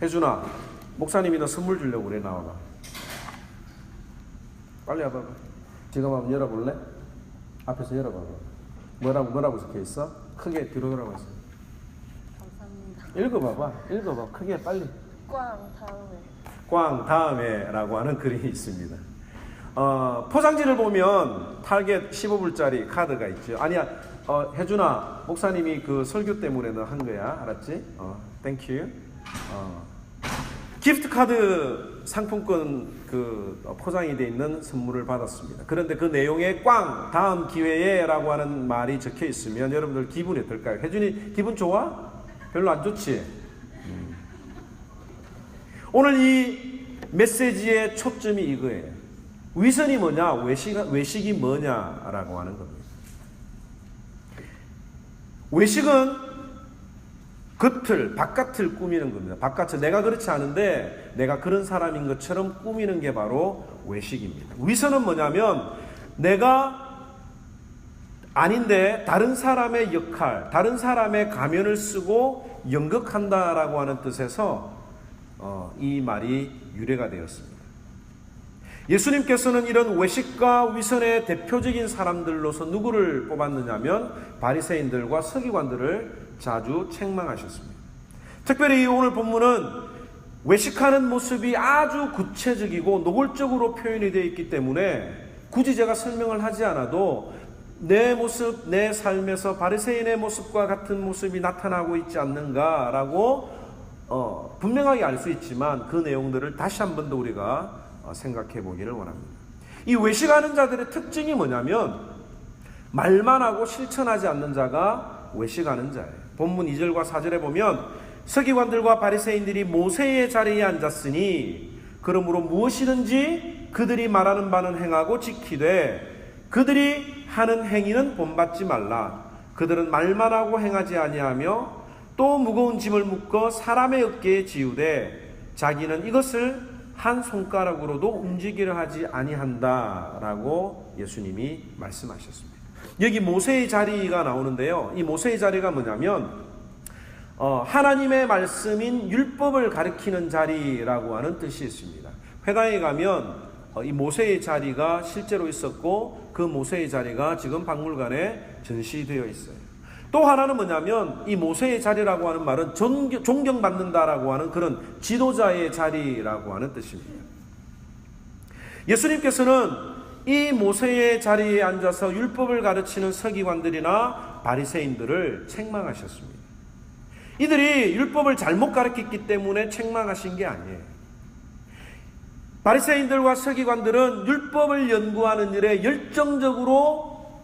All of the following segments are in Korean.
혜준아, 목사님이 너 선물 주려고 그래 나와봐. 빨리 와봐. 지금 한번 열어볼래? 앞에서 열어봐봐. 뭐라고 뭐라고 적혀 있어? 크게 뒤로 돌아봐 있어. 감사합니다. 읽어봐봐. 읽어봐. 크게 빨리. 꽝 다음에 꽝 다음에라고 하는 글이 있습니다. 어, 포장지를 보면 타겟 15불짜리 카드가 있죠. 아니야, 어, 혜준아, 목사님이 그 설교 때문에 너 한 거야. 알았지? 어, 땡큐. 어, 기프트 카드 상품권 그 어, 포장이 돼 있는 선물을 받았습니다. 그런데 그 내용에 꽝 다음 기회에라고 하는 말이 적혀 있으면 여러분들 기분이 어떨까요? 혜준이 기분 좋아? 별로 안 좋지? 오늘 이 메시지의 초점이 이거예요. 위선이 뭐냐, 외식, 외식이 뭐냐라고 하는 겁니다. 외식은 겉을, 바깥을 꾸미는 겁니다. 바깥을 내가 그렇지 않은데 내가 그런 사람인 것처럼 꾸미는 게 바로 외식입니다. 위선은 뭐냐면 내가 아닌데 다른 사람의 역할, 다른 사람의 가면을 쓰고 연극한다라고 하는 뜻에서 어, 이 말이 유래가 되었습니다. 예수님께서는 이런 외식과 위선의 대표적인 사람들로서 누구를 뽑았느냐면 바리새인들과 서기관들을 자주 책망하셨습니다. 특별히 오늘 본문은 외식하는 모습이 아주 구체적이고 노골적으로 표현이 되어 있기 때문에 굳이 제가 설명을 하지 않아도 내 모습, 내 삶에서 바리새인의 모습과 같은 모습이 나타나고 있지 않는가라고 어, 분명하게 알 수 있지만 그 내용들을 다시 한 번 더 우리가 어, 생각해 보기를 원합니다. 이 외식하는 자들의 특징이 뭐냐면 말만 하고 실천하지 않는 자가 외식하는 자예요. 본문 2절과 4절에 보면 서기관들과 바리새인들이 모세의 자리에 앉았으니 그러므로 무엇이든지 그들이 말하는 바는 행하고 지키되 그들이 하는 행위는 본받지 말라. 그들은 말만 하고 행하지 아니하며 또 무거운 짐을 묶어 사람의 어깨에 지우되 자기는 이것을 한 손가락으로도 움직이려 하지 아니한다라고 예수님이 말씀하셨습니다. 여기 모세의 자리가 나오는데요. 이 모세의 자리가 뭐냐면 어, 하나님의 말씀인 율법을 가리키는 자리라고 하는 뜻이 있습니다. 회당에 가면 어, 이 모세의 자리가 실제로 있었고 그 모세의 자리가 지금 박물관에 전시되어 있어요. 또 하나는 뭐냐면 이 모세의 자리라고 하는 말은 존경, 존경받는다라고 하는 그런 지도자의 자리라고 하는 뜻입니다. 예수님께서는 이 모세의 자리에 앉아서 율법을 가르치는 서기관들이나 바리새인들을 책망하셨습니다. 이들이 율법을 잘못 가르쳤기 때문에 책망하신 게 아니에요. 바리새인들과 서기관들은 율법을 연구하는 일에 열정적으로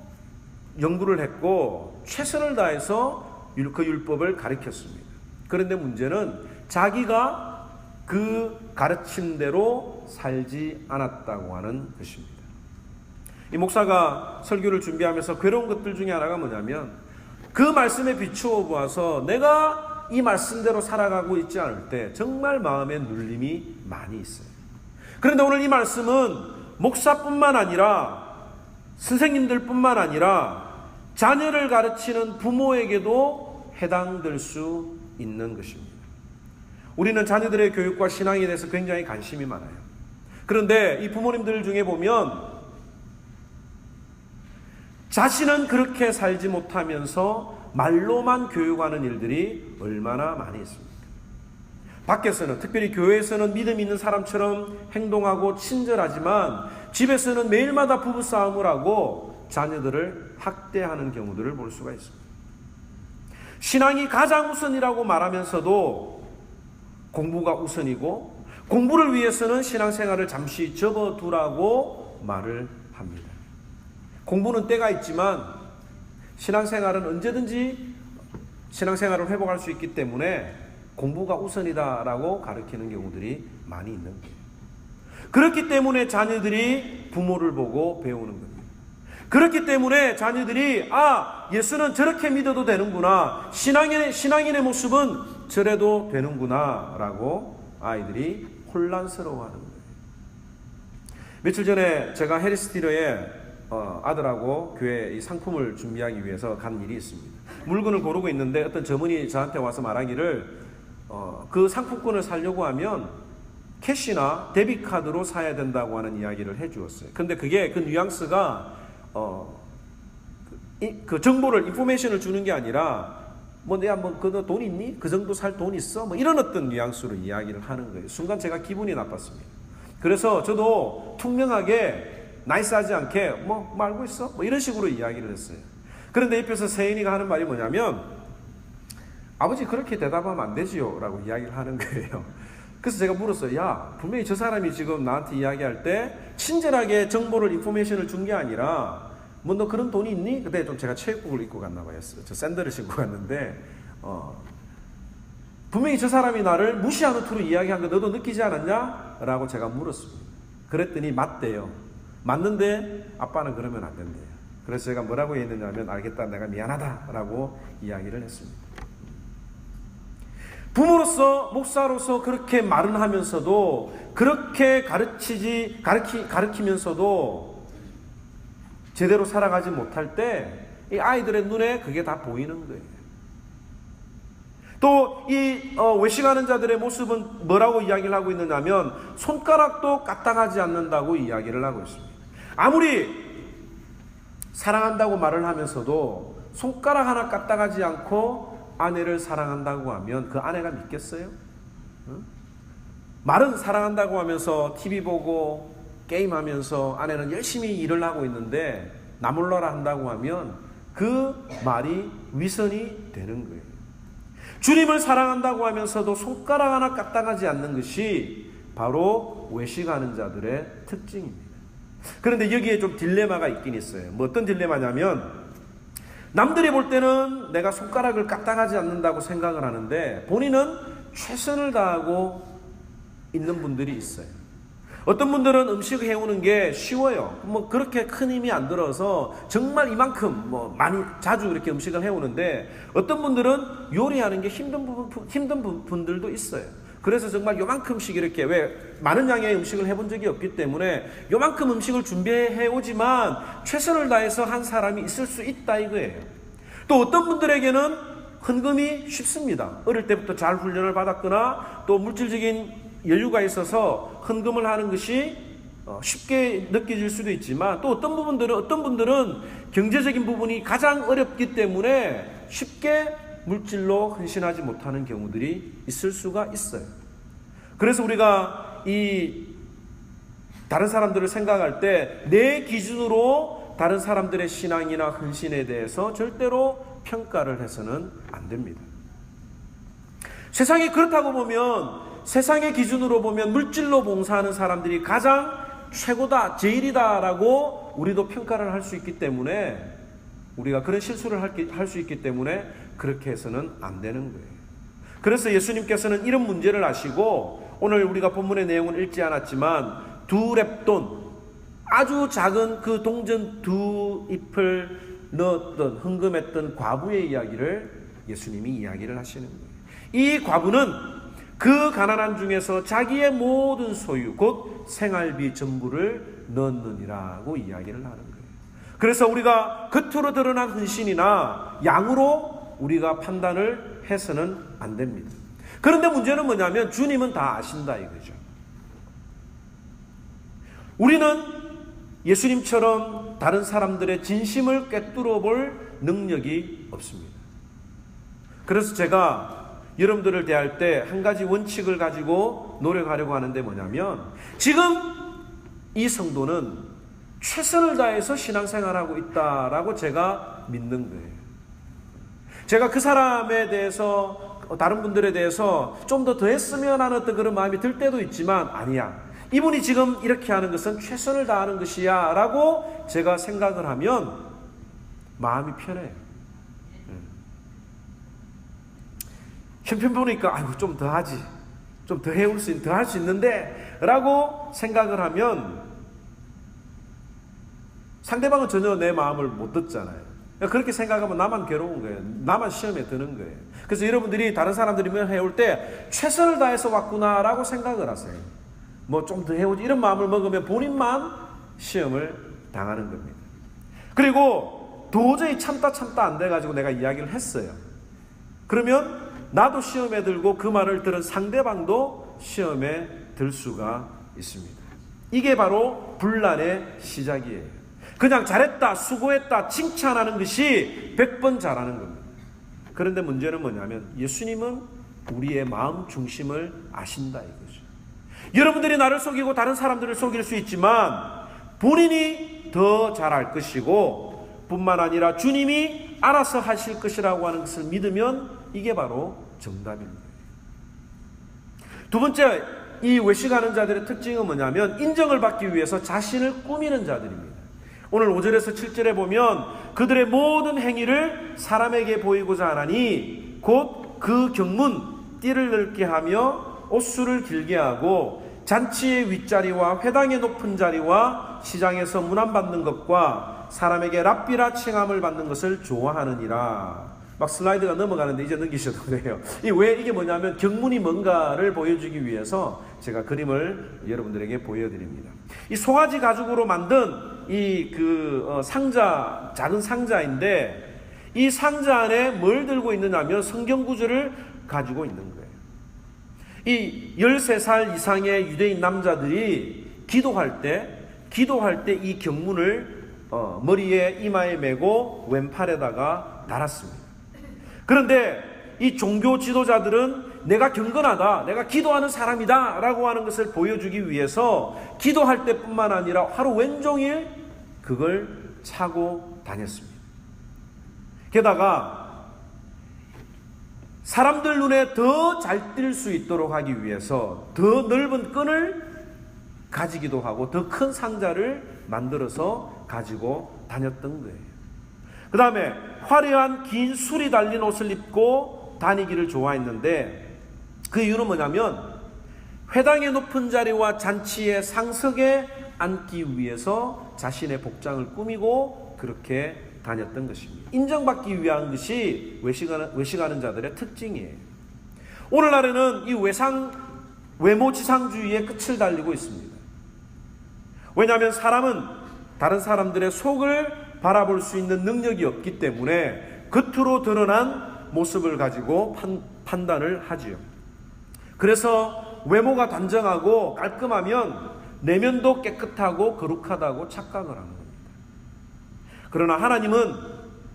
연구를 했고 최선을 다해서 그 율법을 가르쳤습니다. 그런데 문제는 자기가 그 가르침대로 살지 않았다고 하는 것입니다. 이 목사가 설교를 준비하면서 괴로운 것들 중에 하나가 뭐냐면 그 말씀에 비추어 보아서 내가 이 말씀대로 살아가고 있지 않을 때 정말 마음에 눌림이 많이 있어요. 그런데 오늘 이 말씀은 목사뿐만 아니라 선생님들뿐만 아니라 자녀를 가르치는 부모에게도 해당될 수 있는 것입니다. 우리는 자녀들의 교육과 신앙에 대해서 굉장히 관심이 많아요. 그런데 이 부모님들 중에 보면 자신은 그렇게 살지 못하면서 말로만 교육하는 일들이 얼마나 많이 있습니까? 밖에서는 특별히 교회에서는 믿음 있는 사람처럼 행동하고 친절하지만 집에서는 매일마다 부부 싸움을 하고 자녀들을 학대하는 경우들을 볼 수가 있습니다. 신앙이 가장 우선이라고 말하면서도 공부가 우선이고 공부를 위해서는 신앙생활을 잠시 접어두라고 말을. 공부는 때가 있지만 신앙생활은 언제든지 신앙생활을 회복할 수 있기 때문에 공부가 우선이다라고 가르치는 경우들이 많이 있는 거예요. 그렇기 때문에 자녀들이 부모를 보고 배우는 겁니다. 그렇기 때문에 자녀들이 아 예수는 저렇게 믿어도 되는구나 신앙인의 신앙인의 모습은 저래도 되는구나라고 아이들이 혼란스러워하는 거예요. 며칠 전에 제가 해리스티러에 어, 아들하고 교회 이 상품을 준비하기 위해서 간 일이 있습니다. 물건을 고르고 있는데 어떤 점원이 저한테 와서 말하기를 어, 그 상품권을 사려고 하면 캐시나 데뷔 카드로 사야 된다고 하는 이야기를 해주었어요. 근데 그게 그 뉘앙스가 어, 그, 이, 그 정보를 인포메이션을 주는 게 아니라 뭐 내가 뭐그돈 있니? 그 정도 살 돈 있어? 뭐 이런 어떤 뉘앙스로 이야기를 하는 거예요. 순간 제가 기분이 나빴습니다. 그래서 저도 투명하게 나이스하지 않게 뭐 말고 있어? 뭐 이런 식으로 이야기를 했어요. 그런데 옆에서 세인이가 하는 말이 뭐냐면 아버지 그렇게 대답하면 안 되지요 라고 이야기를 하는 거예요. 그래서 제가 물었어요. 야, 분명히 저 사람이 지금 나한테 이야기할 때 친절하게 정보를, 인포메이션을 준 게 아니라 뭐 너 그런 돈이 있니? 그때 좀 제가 체육복을 입고 갔나 봐요. 저 샌들을 신고 갔는데 어, 분명히 저 사람이 나를 무시하는 투로 이야기한 거 너도 느끼지 않았냐? 라고 제가 물었습니다. 그랬더니 맞대요. 맞는데 아빠는 그러면 안 된대요. 그래서 제가 뭐라고 했느냐면 알겠다 내가 미안하다 라고 이야기를 했습니다. 부모로서 목사로서 그렇게 말은 하면서도 그렇게 가르치지 가르치 가르치면서도 제대로 살아가지 못할 때 이 아이들의 눈에 그게 다 보이는 거예요. 또이 어, 외식하는 자들의 모습은 뭐라고 이야기를 하고 있느냐면 손가락도 까딱하지 않는다고 이야기를 하고 있습니다. 아무리 사랑한다고 말을 하면서도 손가락 하나 까딱하지 않고 아내를 사랑한다고 하면 그 아내가 믿겠어요? 응? 말은 사랑한다고 하면서 TV 보고 게임하면서 아내는 열심히 일을 하고 있는데 나몰라라 한다고 하면 그 말이 위선이 되는 거예요. 주님을 사랑한다고 하면서도 손가락 하나 까딱하지 않는 것이 바로 외식하는 자들의 특징입니다. 그런데 여기에 좀 딜레마가 있긴 있어요. 뭐 어떤 딜레마냐면 남들이 볼 때는 내가 손가락을 까딱하지 않는다고 생각을 하는데 본인은 최선을 다하고 있는 분들이 있어요. 어떤 분들은 음식 해오는 게 쉬워요. 뭐 그렇게 큰 힘이 안 들어서 정말 이만큼 뭐 많이 자주 이렇게 음식을 해오는데 어떤 분들은 요리하는 게 힘든 부분 힘든 분들도 있어요. 그래서 정말 요만큼씩 이렇게 왜 많은 양의 음식을 해본 적이 없기 때문에 요만큼 음식을 준비해 오지만 최선을 다해서 한 사람이 있을 수 있다 이거예요. 또 어떤 분들에게는 헌금이 쉽습니다. 어릴 때부터 잘 훈련을 받았거나 또 물질적인 여유가 있어서 헌금을 하는 것이 어, 쉽게 느껴질 수도 있지만 또 어떤 부분들은 어떤 분들은 경제적인 부분이 가장 어렵기 때문에 쉽게 물질로 헌신하지 못하는 경우들이 있을 수가 있어요. 그래서 우리가 이 다른 사람들을 생각할 때 내 기준으로 다른 사람들의 신앙이나 헌신에 대해서 절대로 평가를 해서는 안 됩니다. 세상이 그렇다고 보면 세상의 기준으로 보면 물질로 봉사하는 사람들이 가장 최고다, 제일이다라고 우리도 평가를 할 수 있기 때문에 우리가 그런 실수를 할 수 있기 때문에 그렇게 해서는 안 되는 거예요. 그래서 예수님께서는 이런 문제를 아시고 오늘 우리가 본문의 내용은 읽지 않았지만 두 랩돈 아주 작은 그 동전 두 잎을 넣었던 흥금했던 과부의 이야기를 예수님이 이야기를 하시는 거예요. 이 과부는 그 가난한 중에서 자기의 모든 소유 곧 생활비 전부를 넣느니라고 이야기를 하는 거예요. 그래서 우리가 겉으로 드러난 헌신이나 양으로 우리가 판단을 해서는 안 됩니다. 그런데 문제는 뭐냐면 주님은 다 아신다 이거죠. 우리는 예수님처럼 다른 사람들의 진심을 꿰뚫어 볼 능력이 없습니다. 그래서 제가 여러분들을 대할 때 한 가지 원칙을 가지고 노력하려고 하는데 뭐냐면 지금 이 성도는 최선을 다해서 신앙생활하고 있다라고 제가 믿는 거예요. 제가 그 사람에 대해서 다른 분들에 대해서 좀 더 더 했으면 하는 어떤 그런 마음이 들 때도 있지만 아니야. 이분이 지금 이렇게 하는 것은 최선을 다하는 것이야 라고 제가 생각을 하면 마음이 편해요. 형편 보니까 아이고 좀 더 하지. 좀 더 해올 수, 더 할 수 있는데 라고 생각을 하면 상대방은 전혀 내 마음을 못 듣잖아요. 그렇게 생각하면 나만 괴로운 거예요. 나만 시험에 드는 거예요. 그래서 여러분들이 다른 사람들이 뭐 해올 때 최선을 다해서 왔구나라고 생각을 하세요. 뭐 좀 더 해오지 이런 마음을 먹으면 본인만 시험을 당하는 겁니다. 그리고 도저히 참다 참다 안 돼가지고 내가 이야기를 했어요. 그러면 나도 시험에 들고 그 말을 들은 상대방도 시험에 들 수가 있습니다. 이게 바로 분란의 시작이에요. 그냥 잘했다, 수고했다, 칭찬하는 것이 100번 잘하는 겁니다. 그런데 문제는 뭐냐면 예수님은 우리의 마음 중심을 아신다 이거죠. 여러분들이 나를 속이고 다른 사람들을 속일 수 있지만 본인이 더잘알 것이고 뿐만 아니라 주님이 알아서 하실 것이라고 하는 것을 믿으면 이게 바로 정답입니다. 두 번째, 이 외식하는 자들의 특징은 뭐냐면 인정을 받기 위해서 자신을 꾸미는 자들입니다. 오늘 5절에서 7절에 보면 그들의 모든 행위를 사람에게 보이고자 하나니 곧 그 경문 띠를 넓게 하며 옷수를 길게 하고 잔치의 윗자리와 회당의 높은 자리와 시장에서 문안받는 것과 사람에게 랍비라 칭함을 받는 것을 좋아하느니라. 막 슬라이드가 넘어가는데 이제 넘기셔도 돼요. 이 왜 이게 뭐냐면 경문이 뭔가를 보여주기 위해서 제가 그림을 여러분들에게 보여드립니다. 이 송아지 가죽으로 만든 이 그 상자 작은 상자인데 이 상자 안에 뭘 들고 있느냐면 성경 구절을 가지고 있는 거예요. 이 13살 이상의 유대인 남자들이 기도할 때 기도할 때 이 경문을 어, 머리에 이마에 메고 왼팔에다가 달았습니다. 그런데 이 종교 지도자들은 내가 경건하다, 내가 기도하는 사람이다 라고 하는 것을 보여주기 위해서 기도할 때뿐만 아니라 하루 왼종일 그걸 차고 다녔습니다. 게다가 사람들 눈에 더 잘 띌 수 있도록 하기 위해서 더 넓은 끈을 가지기도 하고 더 큰 상자를 만들어서 가지고 다녔던 거예요. 그 다음에 화려한 긴 술이 달린 옷을 입고 다니기를 좋아했는데 그 이유는 뭐냐면 회당의 높은 자리와 잔치의 상석에 앉기 위해서 자신의 복장을 꾸미고 그렇게 다녔던 것입니다. 인정받기 위한 것이 외식하는, 외식하는 자들의 특징이에요. 오늘날에는 이 외상, 외모지상주의의 끝을 달리고 있습니다. 왜냐하면 사람은 다른 사람들의 속을 바라볼 수 있는 능력이 없기 때문에 겉으로 드러난 모습을 가지고 판, 판단을 하지요. 그래서 외모가 단정하고 깔끔하면 내면도 깨끗하고 거룩하다고 착각을 하는 겁니다. 그러나 하나님은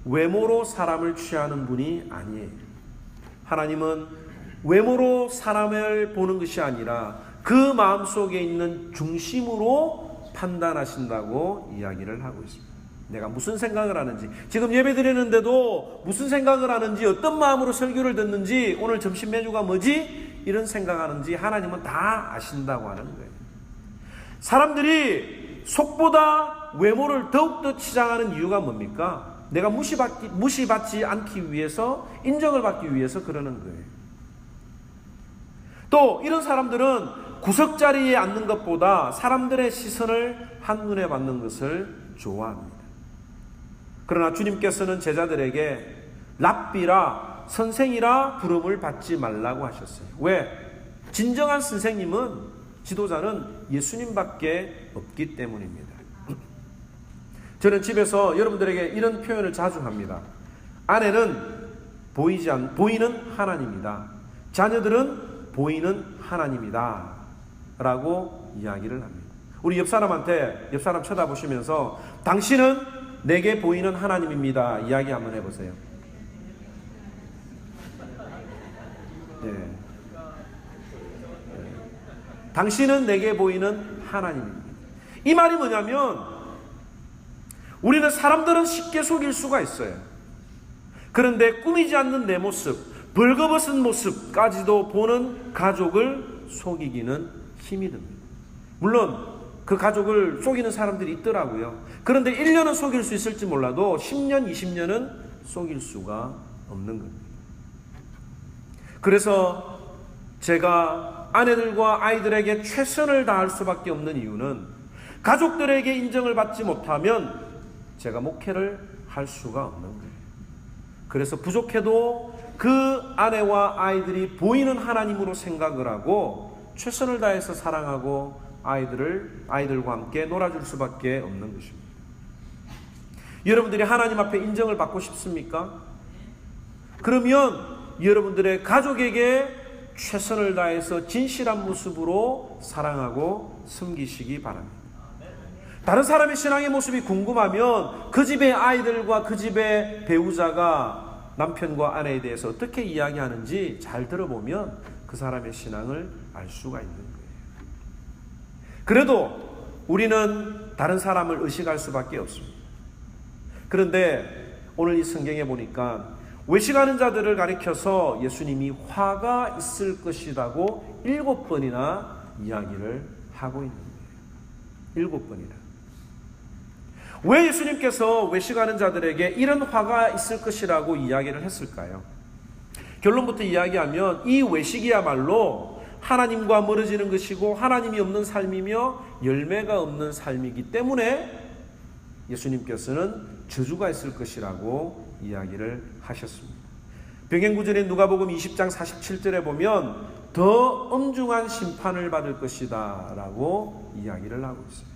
외모로 사람을 취하는 분이 아니에요. 하나님은 외모로 사람을 보는 것이 아니라 그 마음 속에 있는 중심으로 판단하신다고 이야기를 하고 있습니다. 내가 무슨 생각을 하는지, 지금 예배 드리는데도 무슨 생각을 하는지, 어떤 마음으로 설교를 듣는지, 오늘 점심 메뉴가 뭐지? 이런 생각하는지 하나님은 다 아신다고 하는 거예요. 사람들이 속보다 외모를 더욱더 치장하는 이유가 뭡니까? 내가 무시받기, 무시받지 않기 위해서, 인정을 받기 위해서 그러는 거예요. 또, 이런 사람들은 구석자리에 앉는 것보다 사람들의 시선을 한눈에 받는 것을 좋아합니다. 그러나 주님께서는 제자들에게 랍비라, 선생이라 부름을 받지 말라고 하셨어요. 왜? 진정한 선생님은, 지도자는 예수님밖에 없기 때문입니다. 저는 집에서 여러분들에게 이런 표현을 자주 합니다. 아내는 보이지 않, 보이는 하나님이다. 자녀들은 보이는 하나님이다. 라고 이야기를 합니다. 우리 옆 사람한테, 옆 사람 쳐다보시면서 당신은 내게 보이는 하나님입니다. 이야기 한번 해보세요. 네. 네. 당신은 내게 보이는 하나님입니다. 이 말이 뭐냐면, 우리는 사람들은 쉽게 속일 수가 있어요. 그런데 꾸미지 않는 내 모습, 벌거벗은 모습까지도 보는 가족을 속이기는 힘이 듭니다. 물론 그 가족을 속이는 사람들이 있더라고요. 그런데 1년은 속일 수 있을지 몰라도 10년, 20년은 속일 수가 없는 겁니다. 그래서 제가 아내들과 아이들에게 최선을 다할 수밖에 없는 이유는 가족들에게 인정을 받지 못하면 제가 목회를 할 수가 없는 거예요. 그래서 부족해도 그 아내와 아이들이 보이는 하나님으로 생각을 하고 최선을 다해서 사랑하고 아이들을 아이들과 함께 놀아줄 수밖에 없는 것입니다. 여러분들이 하나님 앞에 인정을 받고 싶습니까? 그러면 여러분들의 가족에게 최선을 다해서 진실한 모습으로 사랑하고 섬기시기 바랍니다. 다른 사람의 신앙의 모습이 궁금하면 그 집의 아이들과 그 집의 배우자가 남편과 아내에 대해서 어떻게 이야기하는지 잘 들어보면 그 사람의 신앙을 알 수가 있는 거예요. 그래도 우리는 다른 사람을 의식할 수밖에 없습니다. 그런데 오늘 이 성경에 보니까 외식하는 자들을 가리켜서 예수님이 화가 있을 것이라고 일곱 번이나 이야기를 하고 있는 거예요. 일곱 번이나. 왜 예수님께서 외식하는 자들에게 이런 화가 있을 것이라고 이야기를 했을까요? 결론부터 이야기하면 이 외식이야말로 하나님과 멀어지는 것이고 하나님이 없는 삶이며 열매가 없는 삶이기 때문에 예수님께서는 저주가 있을 것이라고 이야기를 하셨습니다. 병행구절의 누가복음 20장 47절에 보면 더 엄중한 심판을 받을 것이다 라고 이야기를 하고 있어요.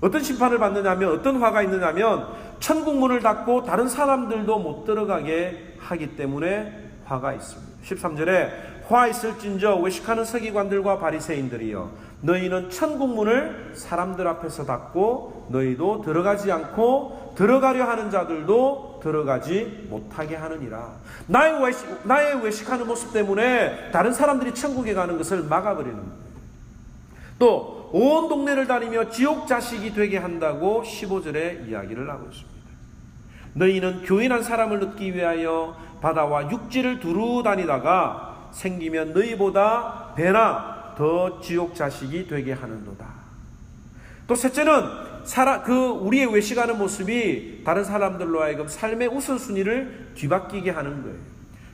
어떤 심판을 받느냐면 어떤 화가 있느냐면 천국 문을 닫고 다른 사람들도 못 들어가게 하기 때문에 화가 있습니다. 13절에 화 있을진저 외식하는 서기관들과 바리새인들이여 너희는 천국 문을 사람들 앞에서 닫고 너희도 들어가지 않고 들어가려 하는 자들도 들어가지 못하게 하느니라. 나의 외식, 나의 외식하는 모습 때문에 다른 사람들이 천국에 가는 것을 막아버리는. 또 온 동네를 다니며 지옥 자식이 되게 한다고 15절에 이야기를 하고 있습니다. 너희는 교인한 사람을 얻기 위하여 바다와 육지를 두루 다니다가 생기면 너희보다 배나 더 지옥 자식이 되게 하는도다. 또 셋째는 사라, 그 우리의 외식하는 모습이 다른 사람들로 하여금 삶의 우선순위를 뒤바뀌게 하는 거예요.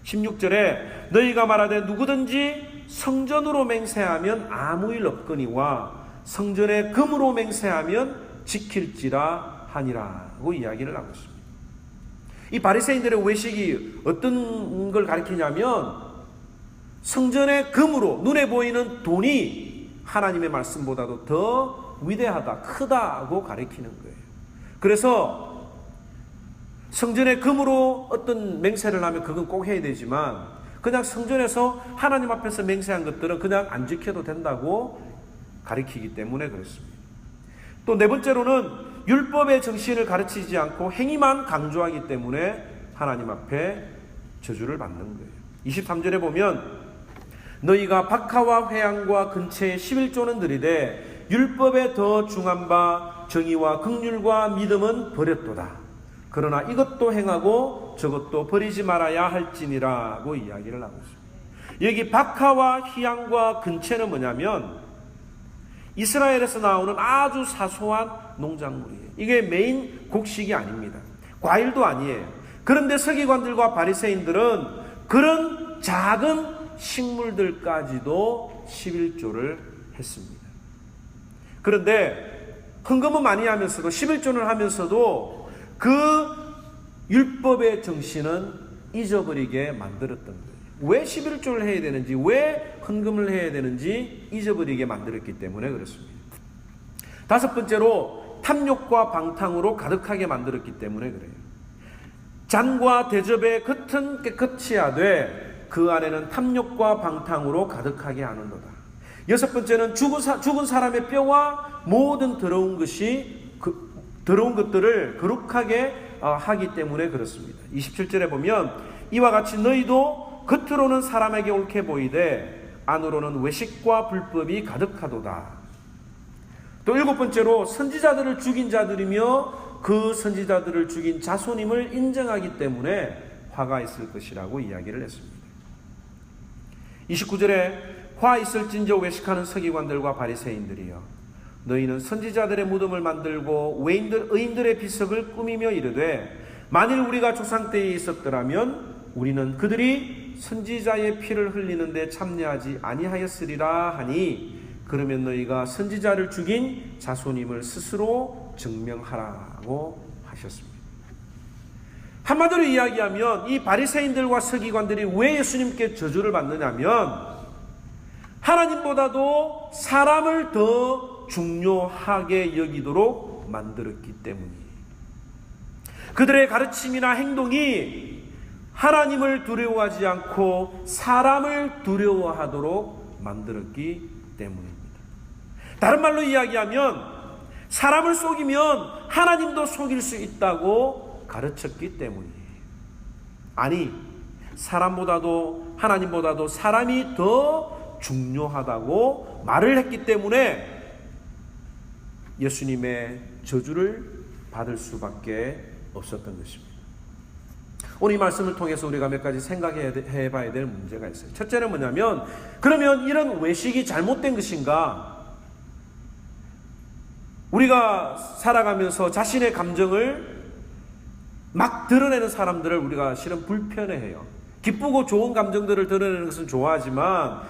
16절에 너희가 말하되 누구든지 성전으로 맹세하면 아무 일 없거니와 성전에 금으로 맹세하면 지킬지라 하니라고 이야기를 하고 있습니다. 이 바리새인들의 외식이 어떤 걸 가리키냐면 성전의 금으로 눈에 보이는 돈이 하나님의 말씀보다도 더 위대하다, 크다고 가리키는 거예요. 그래서 성전의 금으로 어떤 맹세를 하면 그건 꼭 해야 되지만 그냥 성전에서 하나님 앞에서 맹세한 것들은 그냥 안 지켜도 된다고 가리키기 때문에 그렇습니다. 또 네 번째로는 율법의 정신을 가르치지 않고 행위만 강조하기 때문에 하나님 앞에 저주를 받는 거예요. 23절에 보면 너희가 박하와 회양과 근처에 11조는 들이되 율법에 더 중한 바 정의와 극률과 믿음은 버렸도다. 그러나 이것도 행하고 저것도 버리지 말아야 할지니라고 이야기를 하고 있습니다. 여기 박하와 희양과 근처는 뭐냐면 이스라엘에서 나오는 아주 사소한 농작물이에요. 이게 메인 곡식이 아닙니다. 과일도 아니에요. 그런데 서기관들과 바리새인들은 그런 작은 식물들까지도 11조를 했습니다. 그런데 헌금은 많이 하면서도 11조를 하면서도 그 율법의 정신은 잊어버리게 만들었던 거예요. 왜 11조를 해야 되는지, 왜 헌금을 해야 되는지 잊어버리게 만들었기 때문에 그렇습니다. 다섯 번째로 탐욕과 방탕으로 가득하게 만들었기 때문에 그래요. 잔과 대접의 겉은 깨끗이 하되 그 안에는 탐욕과 방탕으로 가득하게 하는도다. 여섯 번째는 죽은, 사, 죽은 사람의 뼈와 모든 더러운 것이 그, 더러운 것들을 거룩하게 어, 하기 때문에 그렇습니다. 27절에 보면 이와 같이 너희도 겉으로는 사람에게 옳게 보이되 안으로는 외식과 불법이 가득하도다. 또 일곱 번째로 선지자들을 죽인 자들이며 그 선지자들을 죽인 자손임을 인정하기 때문에 화가 있을 것이라고 이야기를 했습니다. 29절에 화 있을진저 외식하는 서기관들과 바리새인들이여 너희는 선지자들의 무덤을 만들고 외인들 의인들의 비석을 꾸미며 이르되 만일 우리가 조상 때에 있었더라면 우리는 그들이 선지자의 피를 흘리는데 참여하지 아니하였으리라 하니 그러면 너희가 선지자를 죽인 자손임을 스스로 증명하라고 하셨습니다. 한마디로 이야기하면 이 바리새인들과 서기관들이 왜 예수님께 저주를 받느냐면 하나님보다도 사람을 더 중요하게 여기도록 만들었기 때문이에요. 그들의 가르침이나 행동이 하나님을 두려워하지 않고 사람을 두려워하도록 만들었기 때문입니다. 다른 말로 이야기하면 사람을 속이면 하나님도 속일 수 있다고 가르쳤기 때문이에요. 아니, 사람보다도 하나님보다도 사람이 더 중요하다고 말을 했기 때문에 예수님의 저주를 받을 수밖에 없었던 것입니다. 오늘 이 말씀을 통해서 우리가 몇 가지 생각해 봐야 될 문제가 있어요. 첫째는 뭐냐면, 그러면 이런 외식이 잘못된 것인가? 우리가 살아가면서 자신의 감정을 막 드러내는 사람들을 우리가 실은 불편해해요. 기쁘고 좋은 감정들을 드러내는 것은 좋아하지만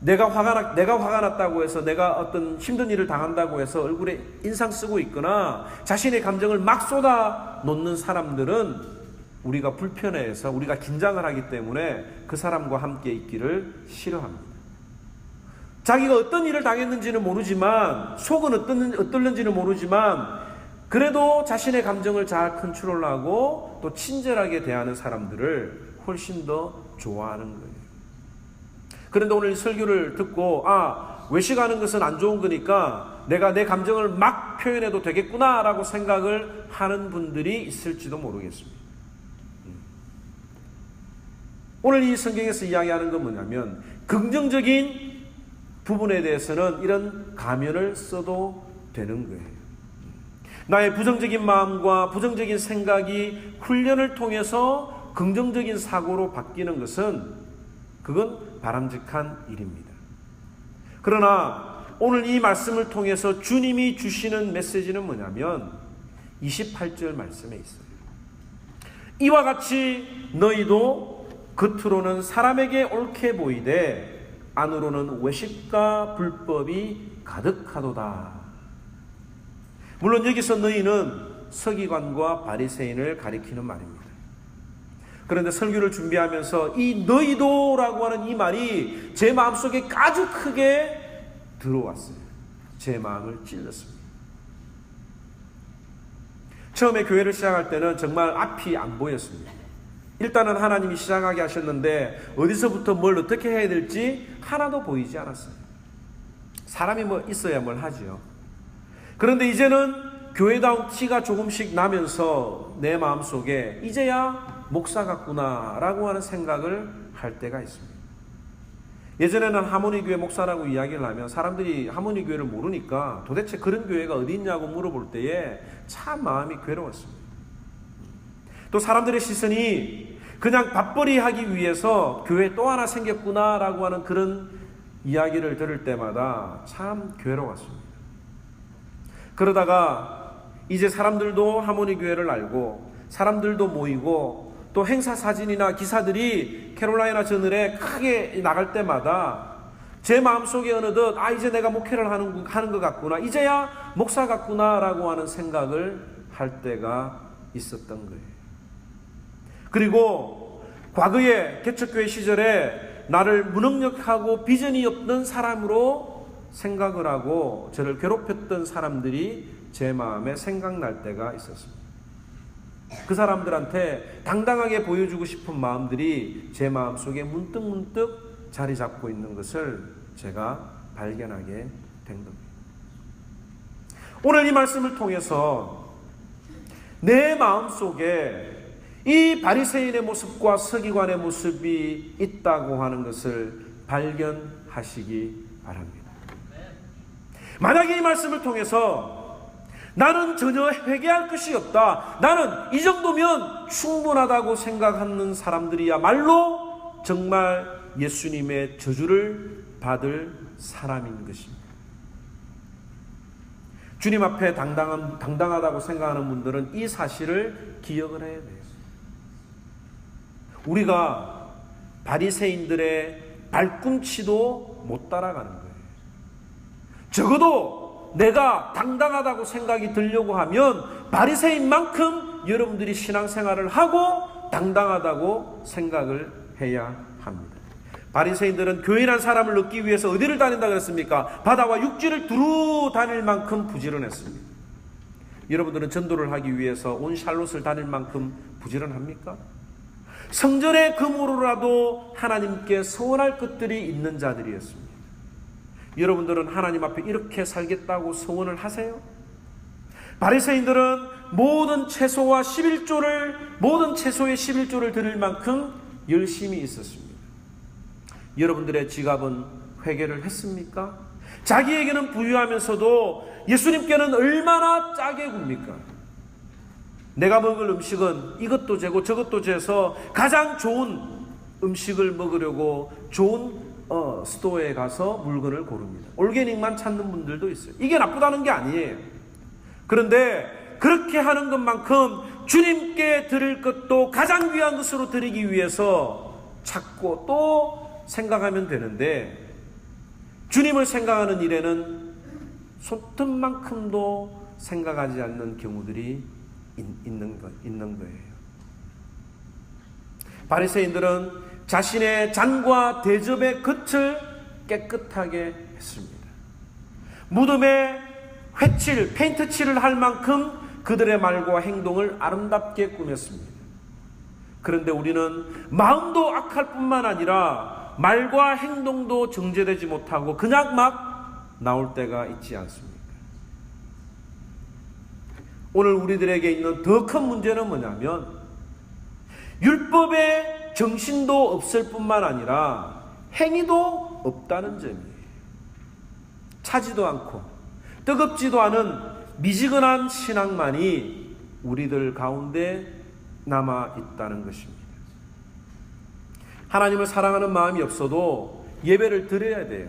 내가 화가 나, 내가 화가 났다고 해서 내가 어떤 힘든 일을 당한다고 해서 얼굴에 인상 쓰고 있거나 자신의 감정을 막 쏟아 놓는 사람들은 우리가 불편해해서 우리가 긴장을 하기 때문에 그 사람과 함께 있기를 싫어합니다. 자기가 어떤 일을 당했는지는 모르지만 속은 어떤 어떨는지는 모르지만 그래도 자신의 감정을 잘 컨트롤하고 또 친절하게 대하는 사람들을 훨씬 더 좋아하는 거예요. 그런데 오늘 이 설교를 듣고 아 외식하는 것은 안 좋은 거니까 내가 내 감정을 막 표현해도 되겠구나라고 생각을 하는 분들이 있을지도 모르겠습니다. 음. 오늘 이 성경에서 이야기하는 건 뭐냐면 긍정적인 부분에 대해서는 이런 가면을 써도 되는 거예요. 나의 부정적인 마음과 부정적인 생각이 훈련을 통해서 긍정적인 사고로 바뀌는 것은 그건 바람직한 일입니다. 그러나 오늘 이 말씀을 통해서 주님이 주시는 메시지는 뭐냐면 28절 말씀에 있어요. 이와 같이 너희도 겉으로는 사람에게 옳게 보이되 안으로는 외식과 불법이 가득하도다. 물론 여기서 너희는 서기관과 바리새인을 가리키는 말입니다. 그런데 설교를 준비하면서 이 너희도라고 하는 이 말이 제 마음속에 아주 크게 들어왔어요. 제 마음을 찔렀습니다. 처음에 교회를 시작할 때는 정말 앞이 안 보였습니다. 일단은 하나님이 시작하게 하셨는데 어디서부터 뭘 어떻게 해야 될지 하나도 보이지 않았어요. 사람이 뭐 있어야 뭘 하지요. 그런데 이제는 교회다운 티가 조금씩 나면서 내 마음 속에 이제야 목사 같구나라고 하는 생각을 할 때가 있습니다. 예전에는 하모니 교회 목사라고 이야기를 하면 사람들이 하모니 교회를 모르니까 도대체 그런 교회가 어디 있냐고 물어볼 때에 참 마음이 괴로웠습니다. 또 사람들의 시선이 그냥 밥벌이 하기 위해서 교회 또 하나 생겼구나라고 하는 그런 이야기를 들을 때마다 참 괴로웠습니다. 그러다가 이제 사람들도 하모니 교회를 알고 사람들도 모이고 또 행사 사진이나 기사들이 캐롤라이나 저널에 크게 나갈 때마다 제 마음속에 어느덧 아 이제 내가 목회를 하는 하는 것 같구나 이제야 목사 같구나라고 하는 생각을 할 때가 있었던 거예요. 그리고 과거에 개척교회 시절에 나를 무능력하고 비전이 없는 사람으로 생각을 하고 저를 괴롭혔던 사람들이 제 마음에 생각날 때가 있었습니다. 그 사람들한테 당당하게 보여주고 싶은 마음들이 제 마음 속에 문득 문득 자리 잡고 있는 것을 제가 발견하게 된 겁니다. 오늘 이 말씀을 통해서 내 마음 속에 이 바리새인의 모습과 서기관의 모습이 있다고 하는 것을 발견하시기 바랍니다. 만약에 이 말씀을 통해서 나는 전혀 회개할 것이 없다. 나는 이 정도면 충분하다고 생각하는 사람들이야말로 정말 예수님의 저주를 받을 사람인 것입니다. 주님 앞에 당당한, 당당하다고 생각하는 분들은 이 사실을 기억을 해야 돼요. 우리가 바리새인들의 발꿈치도 못 따라가는 거예요. 적어도 내가 당당하다고 생각이 들려고 하면 바리새인만큼 여러분들이 신앙생활을 하고 당당하다고 생각을 해야 합니다. 바리새인들은 교인한 사람을 얻기 위해서 어디를 다닌다 그랬습니까? 바다와 육지를 두루 다닐 만큼 부지런했습니다. 여러분들은 전도를 하기 위해서 온 샬롯을 다닐 만큼 부지런합니까? 성전의 금으로라도 하나님께 서원할 것들이 있는 자들이었습니다. 여러분들은 하나님 앞에 이렇게 살겠다고 서원을 하세요? 바리새인들은 모든 채소와 11조를 모든 채소의 11조를 드릴 만큼 열심히 있었습니다. 여러분들의 지갑은 회개를 했습니까? 자기에게는 부유하면서도 예수님께는 얼마나 짜게 굽니까? 내가 먹을 음식은 이것도 재고 저것도 재서 가장 좋은 음식을 먹으려고 좋은 어, 스토어에 가서 물건을 고릅니다. 올게닉만 찾는 분들도 있어요. 이게 나쁘다는 게 아니에요. 그런데 그렇게 하는 것만큼 주님께 드릴 것도 가장 귀한 것으로 드리기 위해서 찾고 또 생각하면 되는데 주님을 생각하는 일에는 손톱만큼도 생각하지 않는 경우들이 있는, 거, 있는 거예요. 바리새인들은 자신의 잔과 대접의 겉을 깨끗하게 했습니다. 무덤에 회칠, 페인트 칠을 할 만큼 그들의 말과 행동을 아름답게 꾸몄습니다. 그런데 우리는 마음도 악할 뿐만 아니라 말과 행동도 정제되지 못하고 그냥 막 나올 때가 있지 않습니까? 오늘 우리들에게 있는 더 큰 문제는 뭐냐면 율법의 정신도 없을 뿐만 아니라 행위도 없다는 점이에요. 차지도 않고 뜨겁지도 않은 미지근한 신앙만이 우리들 가운데 남아 있다는 것입니다. 하나님을 사랑하는 마음이 없어도 예배를 드려야 돼요.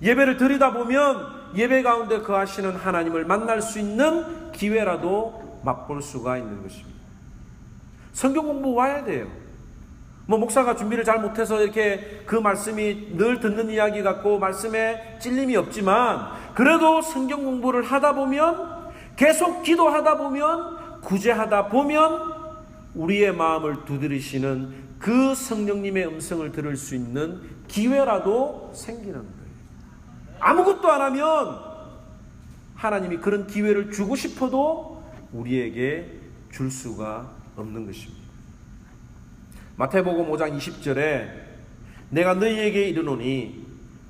예배를 드리다 보면 예배 가운데 거하시는 하나님을 만날 수 있는 기회라도 맛볼 수가 있는 것입니다. 성경 공부 와야 돼요. 뭐 목사가 준비를 잘 못해서 이렇게 그 말씀이 늘 듣는 이야기 같고 말씀에 찔림이 없지만 그래도 성경 공부를 하다 보면 계속 기도하다 보면 구제하다 보면 우리의 마음을 두드리시는 그 성령님의 음성을 들을 수 있는 기회라도 생기는 거예요. 아무것도 안 하면 하나님이 그런 기회를 주고 싶어도 우리에게 줄 수가 없는 것입니다. 마태복음 5장 20절에 내가 너희에게 이르노니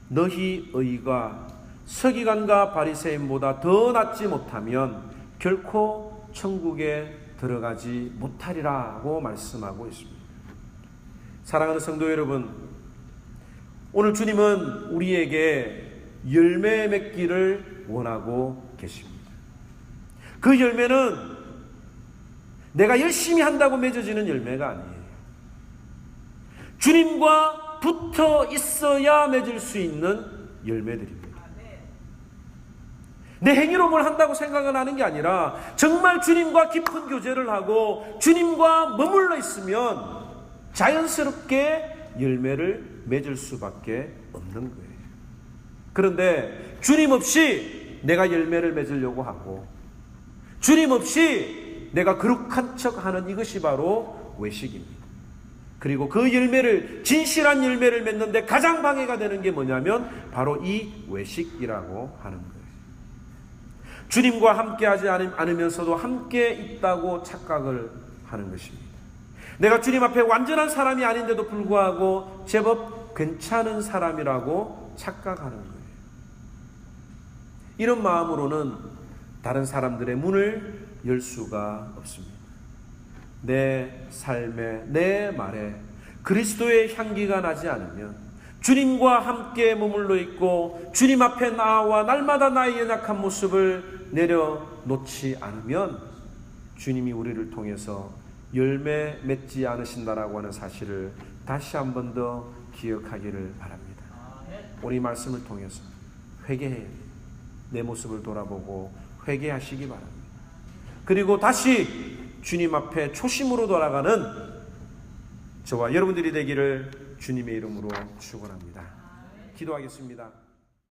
너희 의가 서기관과 바리새인보다 더 낫지 못하면 결코 천국에 들어가지 못하리라고 말씀하고 있습니다. 사랑하는 성도 여러분, 오늘 주님은 우리에게 열매 맺기를 원하고 계십니다. 그 열매는 내가 열심히 한다고 맺어지는 열매가 아니에요. 주님과 붙어 있어야 맺을 수 있는 열매들입니다. 내 행위로 뭘 한다고 생각은 하는 게 아니라 정말 주님과 깊은 교제를 하고 주님과 머물러 있으면 자연스럽게 열매를 맺을 수밖에 없는 거예요. 그런데 주님 없이 내가 열매를 맺으려고 하고 주님 없이 내가 거룩한 척 하는 이것이 바로 외식입니다. 그리고 그 열매를 진실한 열매를 맺는데 가장 방해가 되는 게 뭐냐면 바로 이 외식이라고 하는 거예요. 주님과 함께하지 않으면서도 함께 있다고 착각을 하는 것입니다. 내가 주님 앞에 완전한 사람이 아닌데도 불구하고 제법 괜찮은 사람이라고 착각하는 거예요. 이런 마음으로는 다른 사람들의 문을 열 수가 없습니다. 내 삶에, 내 말에 그리스도의 향기가 나지 않으면 주님과 함께 머물러 있고 주님 앞에 나와 날마다 나의 연약한 모습을 내려놓지 않으면 주님이 우리를 통해서 열매 맺지 않으신다라고 하는 사실을 다시 한 번 더 기억하기를 바랍니다. 우리 말씀을 통해서 회개해야 돼요. 내 모습을 돌아보고 회개하시기 바랍니다. 그리고 다시 주님 앞에 초심으로 돌아가는 저와 여러분들이 되기를 주님의 이름으로 축원합니다. 기도하겠습니다.